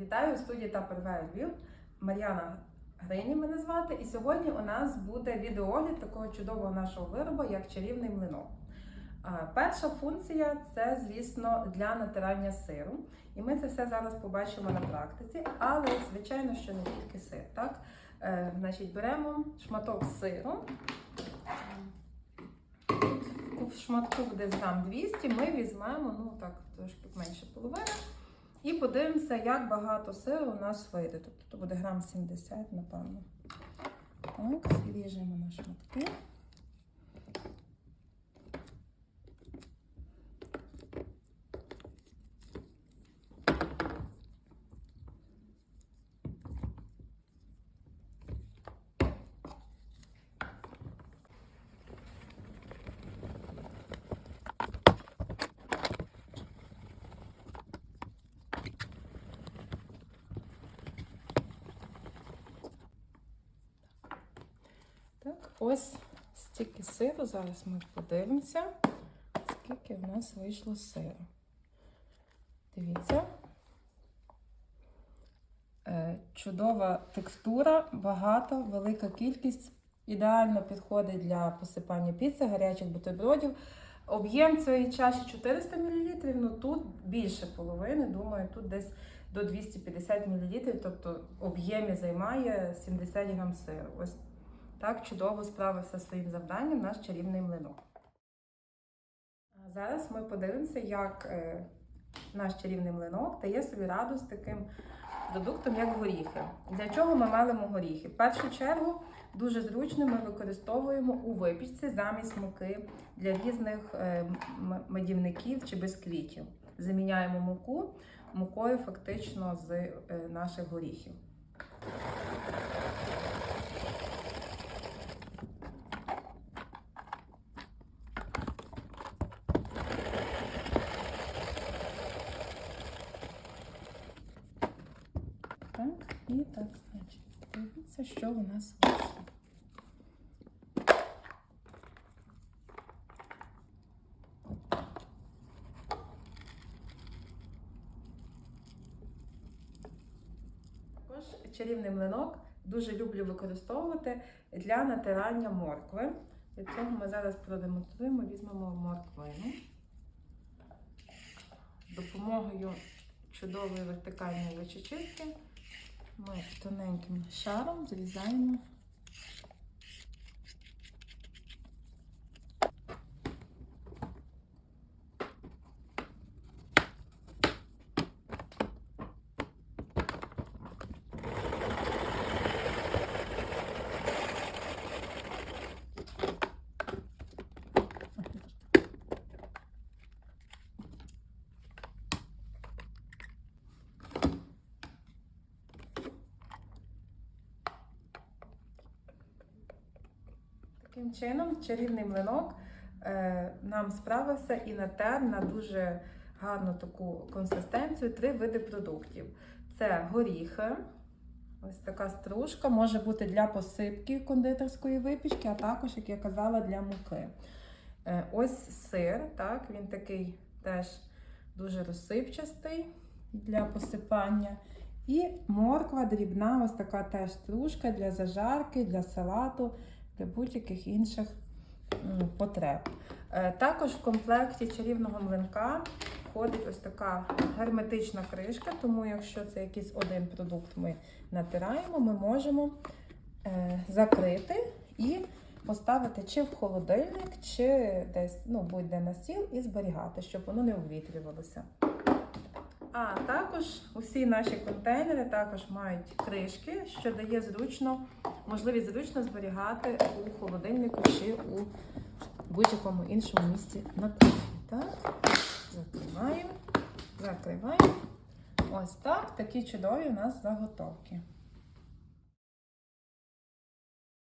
Вітаю у студії та Львів. Мар'яна Грині мене звати. І сьогодні у нас буде відеогляд такого чудового нашого виробу, як чарівний млинок. Перша функція це, звісно, для натирання сиру. І ми це все зараз побачимо на практиці, але, звичайно, що не тільки сир. Так? Е, значить, беремо шматок сиру. Тут в шматку буде грам 200, ми візьмемо, ну так, трошки менше половини. І подивимося, як багато сиру у нас вийде. Тобто то буде грам 70, напевно. Так, ріжемо на шматки. Так, ось стільки сиру. Зараз ми подивимося, скільки в нас вийшло сиру. Дивіться. Е, Чудова текстура, багато, велика кількість. Ідеально підходить для посипання піци, гарячих бутербродів. Об'єм цієї чаші 400 мл, ну тут більше половини, думаю, тут десь до 250 мл, тобто об'ємі займає 70 грам сиру. Ось так чудово справився зі своїм завданням наш чарівний млинок. Зараз ми подивимося, як е, наш чарівний млинок дає собі раду з таким продуктом, як горіхи. Для чого ми мелимо горіхи? В першу чергу дуже зручно ми використовуємо у випічці замість муки для різних е, медівників чи бисквітів. Заміняємо муку мукою фактично з е, наших горіхів. Так, і так, значить, дивіться, що у нас вийшло. Також чарівний млинок дуже люблю використовувати для натирання моркви. Для цього ми зараз продемонструємо, візьмемо морквину. Допомогою чудової вертикальної вичечистки ми тоненьким шаром зрізаємо. Таким чином, чарівний млинок е, нам справився і натер на дуже гарну таку консистенцію три види продуктів: це горіхи, ось така стружка, може бути для посипки кондитерської випічки, а також, як я казала, для муки. Е, ось сир, так, він такий теж дуже розсипчастий для посипання. І морква дрібна, ось така теж стружка для зажарки, для салату для будь-яких інших потреб. Е, Також в комплекті чарівного млинка входить ось така герметична кришка, тому якщо це якийсь один продукт ми натираємо, ми можемо е, закрити і поставити чи в холодильник, чи десь ну, будь-де на стіл і зберігати, щоб воно не обвітрювалося. А також усі наші контейнери також мають кришки, що дає зручно, можливість зручно зберігати у холодильнику чи у будь-якому іншому місці на кухні. Так, закриваємо, закриваємо. Ось так, такі чудові у нас заготовки.